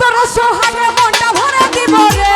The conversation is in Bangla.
তোর সোহাগে মনটা ভরে দিব রে।